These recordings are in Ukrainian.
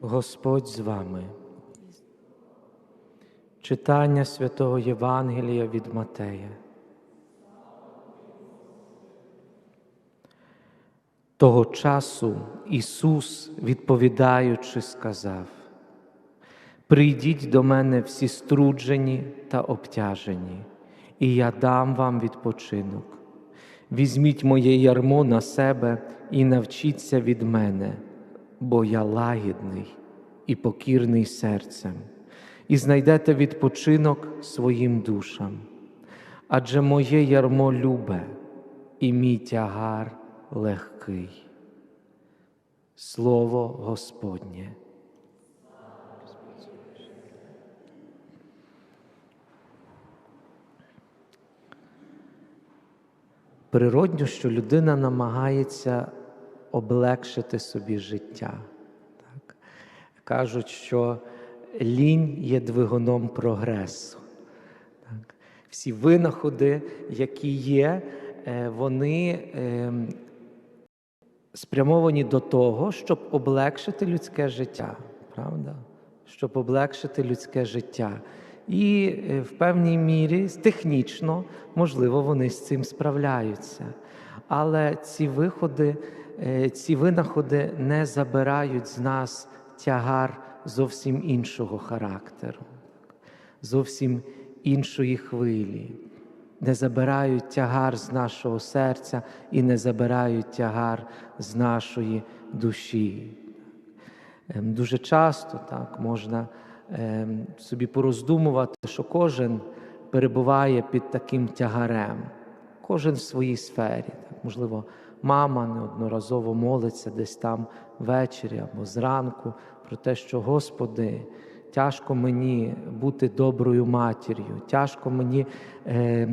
Господь з вами. Читання святого Євангелія від Матея. Того часу Ісус, відповідаючи, сказав: Прийдіть до мене всі струджені та обтяжені, і я дам вам відпочинок. Візьміть моє ярмо на себе і навчіться від мене, бо я лагідний і покірний серцем, і знайдете відпочинок своїм душам. Адже моє ярмо любе, і мій тягар легкий. Слово Господнє. Природньо, що людина намагається облегшити собі життя. Так? Кажуть, що лінь є двигуном прогресу. Так? Всі винаходи, які є, е, вони ем, спрямовані до того, щоб облегшити людське життя, правда? Щоб облегшити людське життя. І е, в певній мірі технічно, можливо, вони з цим справляються. Але ці виходи, е, ці винаходи не забирають з нас тягар зовсім іншого характеру, зовсім іншої хвилі, не забирають тягар з нашого серця і не забирають тягар з нашої душі. Ем, Дуже часто так можна ем, собі пороздумувати, що кожен перебуває під таким тягарем, кожен в своїй сфері. Можливо, мама неодноразово молиться десь там ввечері або зранку про те, що Господи, тяжко мені бути доброю матір'ю, тяжко мені е,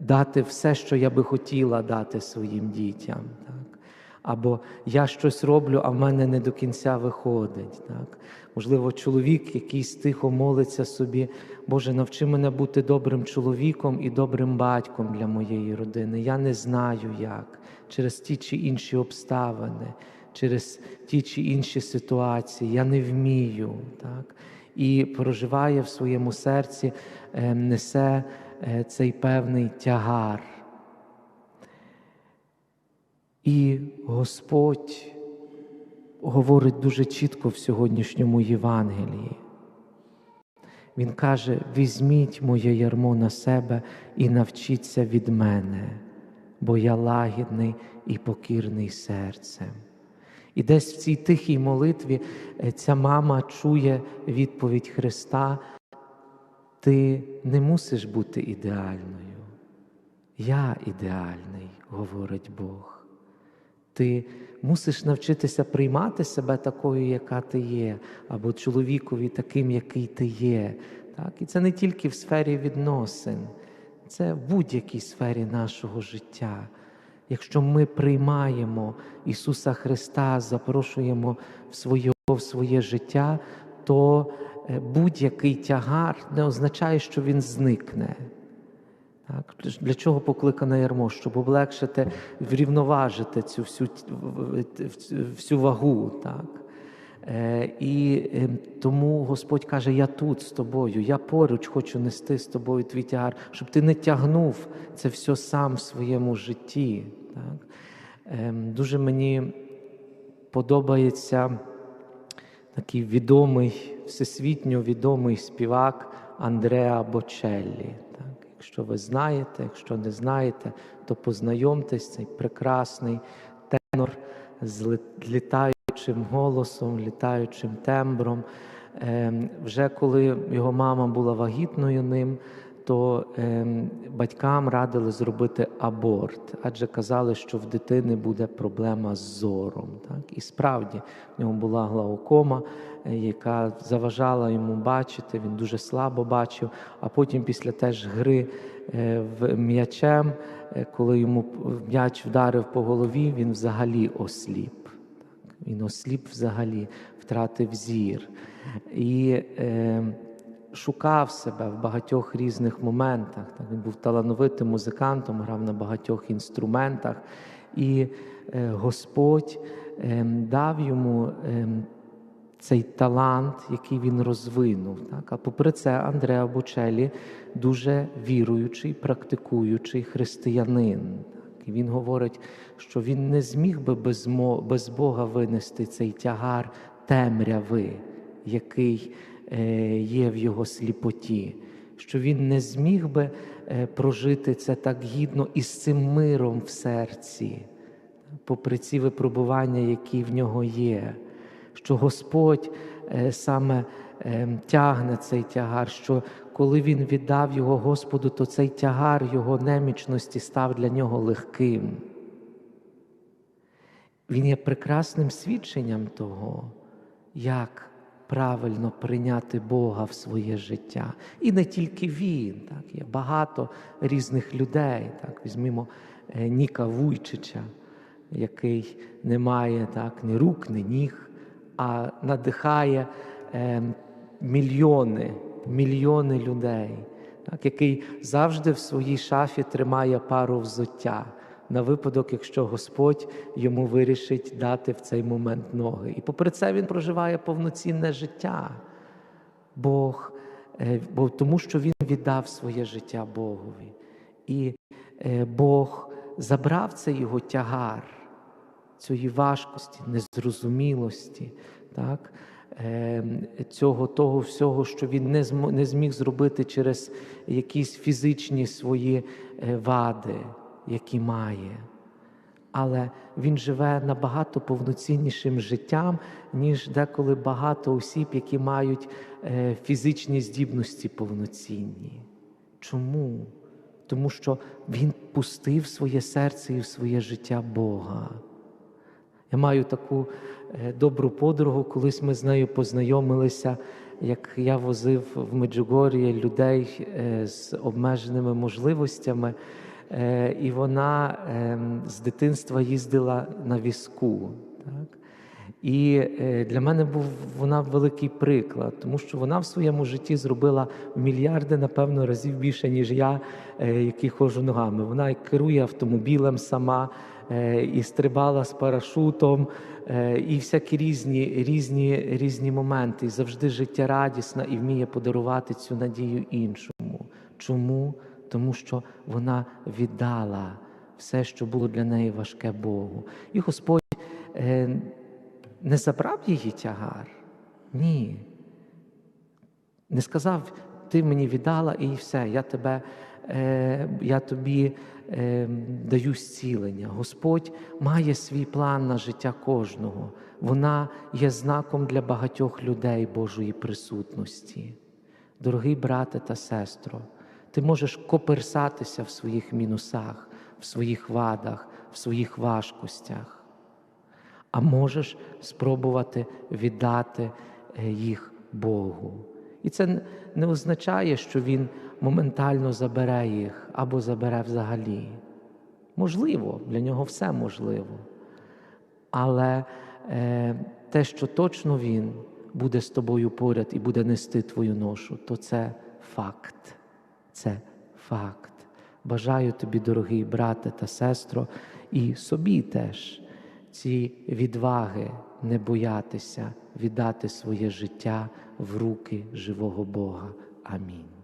дати все, що я би хотіла дати своїм дітям. Або я щось роблю, а в мене не до кінця виходить. Так? Можливо, чоловік, який тихо молиться собі, Боже, навчи мене бути добрим чоловіком і добрим батьком для моєї родини. Я не знаю як, через ті чи інші обставини, через ті чи інші ситуації. Я не вмію. Так? І проживає в своєму серці, е, несе е, цей певний тягар. І Господь говорить дуже чітко в сьогоднішньому Євангелії. Він каже: візьміть моє ярмо на себе і навчіться від мене, бо я лагідний і покірний серцем. І десь в цій тихій молитві е, ця мама чує відповідь Христа: Ти не мусиш бути ідеальною. Я ідеальний, говорить Бог. Ти мусиш навчитися приймати себе такою, яка ти є, або чоловікові таким, який ти є. Так? І це не тільки в сфері відносин, це в будь-якій сфері нашого життя. Якщо ми приймаємо Ісуса Христа, запрошуємо в своє, в своє життя, то е, будь-який тягар не означає, що він зникне. Так? Для чого покликане ярмо? Щоб облегшити, врівноважити цю всю всю вагу. Так? Е, І е, тому Господь каже: Я тут з тобою, я поруч хочу нести з тобою твій тягар, щоб ти не тягнув це все сам в своєму житті. Так? Е, Дуже мені подобається такий відомий, всесвітньо відомий співак Андреа Бочеллі. Так? Якщо ви знаєте, якщо не знаєте, то познайомтесь цей прекрасний тенор з літаючим голосом, літаючим тембром. Ем, Вже коли його мама була вагітною ним, то ем, батькам радили зробити аборт, адже казали, що в дитини буде проблема з зором. Так? І справді в нього була глаукома, е, яка заважала йому бачити, він дуже слабо бачив, а потім після теж гри е, в м'ячем, е, коли йому м'яч вдарив по голові, він взагалі осліп. Він осліп взагалі, втратив зір. І е, шукав себе в багатьох різних моментах. Він був талановитим музикантом, грав на багатьох інструментах. І е, Господь е, дав йому е, цей талант, який він розвинув. Так? А попри це, Андреа Бочелі дуже віруючий, практикуючий християнин. Так? І він говорить, що він не зміг би без Бога винести цей тягар темряви, який е, є в його сліпоті, що він не зміг би е, прожити це так гідно і з цим миром в серці, попри ці випробування, які в нього є, що Господь е, саме тягне цей тягар, що коли він віддав його Господу, то цей тягар його немічності став для нього легким. Він є прекрасним свідченням того, як правильно прийняти Бога в своє життя. І не тільки він, так, є багато різних людей. Так, Візьмімо е, Ніка Вуйчича, який не має так, ні рук, ні ніг, а надихає е, мільйони, мільйони людей, так, який завжди в своїй шафі тримає пару взуття на випадок, якщо Господь йому вирішить дати в цей момент ноги. І попри це він проживає повноцінне життя. Бог, е, бо тому що він віддав своє життя Богові. І е, Бог забрав цей його тягар, цієї важкості, незрозумілості, так? е, цього того всього, що він не змо- не зміг зробити через якісь фізичні свої вади, які має. Але він живе набагато повноціннішим життям, ніж деколи багато осіб, які мають е, фізичні здібності повноцінні. Чому? Тому що він пустив своє серце і в своє життя Бога. Я маю таку е, добру подругу, колись ми з нею познайомилися, як я возив в Меджугор'ї людей е, з обмеженими можливостями, і вона ем, з дитинства їздила на візку. Так? І е, для мене був вона великий приклад, тому що вона в своєму житті зробила мільярди, напевно, разів більше, ніж я, е, який ходжу ногами. Вона керує автомобілем сама, е, і стрибала з парашутом, е, і всякі різні, різні, різні моменти. І завжди життєрадісна і вміє подарувати цю надію іншому. Чому? Тому що вона віддала все, що було для неї важке Богу. І Господь. е, не забрав її тягар? Ні. Не сказав, ти мені віддала і все, я тебе, е, я тобі е, даю зцілення. Господь має свій план на життя кожного. Вона є знаком для багатьох людей Божої присутності. Дорогий брате та сестро, ти можеш коперсатися в своїх мінусах, в своїх вадах, в своїх важкостях а можеш спробувати віддати е, їх Богу. І це не означає, що Він моментально забере їх або забере взагалі. Можливо, для нього все можливо. Але е, те, що точно Він буде з тобою поряд і буде нести твою ношу, то це факт. Це факт. Бажаю тобі, дорогий брате та сестро, і собі теж ці відваги не боятися віддати своє життя в руки живого Бога. Амінь.